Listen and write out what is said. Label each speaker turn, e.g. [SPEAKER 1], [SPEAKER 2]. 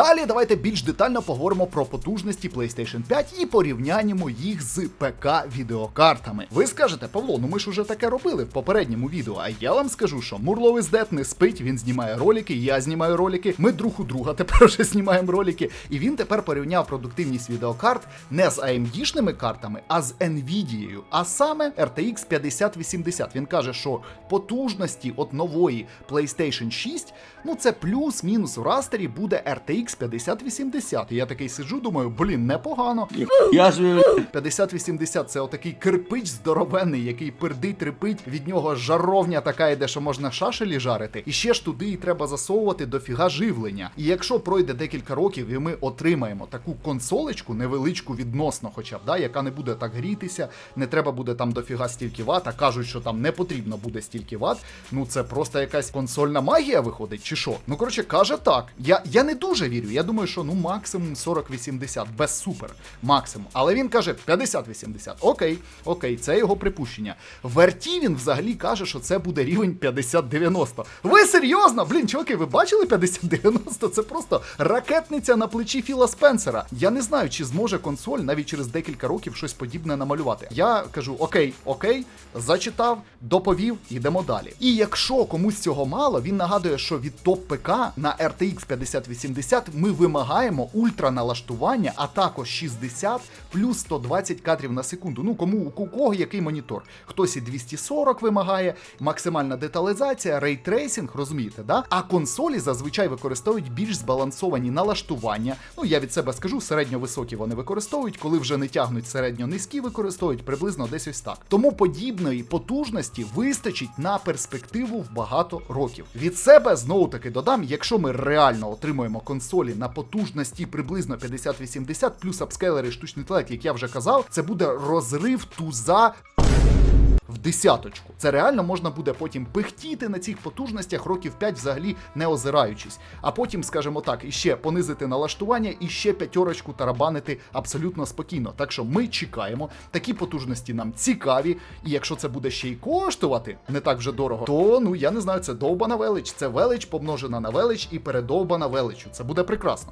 [SPEAKER 1] Далі давайте більш детально поговоримо про потужності PlayStation 5 і порівняємо їх з ПК відеокартами. Ви скажете, Павло, ну ми ж уже таке робили в попередньому відео. А я вам скажу, що Мурловий Дет не спить, він знімає ролики, я знімаю ролики. Ми друг у друга тепер вже знімаємо ролики. І він тепер порівняв продуктивність відеокарт не з AMD-шними картами, а з Nvidia, а саме RTX 5080. Він каже, що потужності от нової PlayStation 6, ну це плюс-мінус в растері буде RTX 5080. І я такий сиджу, думаю, блін, непогано.
[SPEAKER 2] Я собі
[SPEAKER 1] 5080 це отакий кирпич здоровенний, який пердить, репить. Від нього жаровня така йде, що можна шашелі жарити. І ще ж туди і треба засовувати дофіга живлення. І якщо пройде декілька років, і ми отримаємо таку консолечку, невеличку відносно, хоча б да, яка не буде так грітися, не треба буде там дофіга стільки ват, а кажуть, що там не потрібно буде стільки ват. Ну це просто якась консольна магія виходить, чи що? Ну коротше, каже так. Я, я не дуже вірю. Я думаю, що ну максимум 40-80, без супер. Максимум. Але він каже 50-80. Окей, окей, це його припущення. В RT він взагалі каже, що це буде рівень 50-90. Ви серйозно? Блін, чуваки, ви бачили 50-90? Це просто ракетниця на плечі Філа Спенсера. Я не знаю, чи зможе консоль навіть через декілька років щось подібне намалювати. Я кажу: окей, окей, зачитав, доповів, йдемо далі. І якщо комусь цього мало, він нагадує, що від топ ПК на RTX 5080 ми вимагаємо ультраналаштування, а також 60 плюс 120 кадрів на секунду. Ну кому у кого який монітор? Хтось і 240 вимагає, максимальна деталізація, рейтрейсинг, розумієте, да? А консолі зазвичай використовують більш збалансовані налаштування. Ну я від себе скажу, середньовисокі вони використовують, коли вже не тягнуть середньо-низькі, використовують приблизно десь ось так. Тому подібної потужності вистачить на перспективу в багато років. Від себе знову таки додам, якщо ми реально отримуємо консолі на потужності приблизно 50-80, плюс апскейлери штучний інтелект, як я вже казав, це буде розрив туза десяточку. Це реально можна буде потім пихтіти на цих потужностях років 5 взагалі не озираючись. А потім, скажімо так, іще понизити налаштування і ще п'ятерочку тарабанити абсолютно спокійно. Так що ми чекаємо. Такі потужності нам цікаві. І якщо це буде ще й коштувати не так вже дорого, то ну я не знаю, це довбана велич. Це велич помножена на велич і передовбана величу. Це буде прекрасно.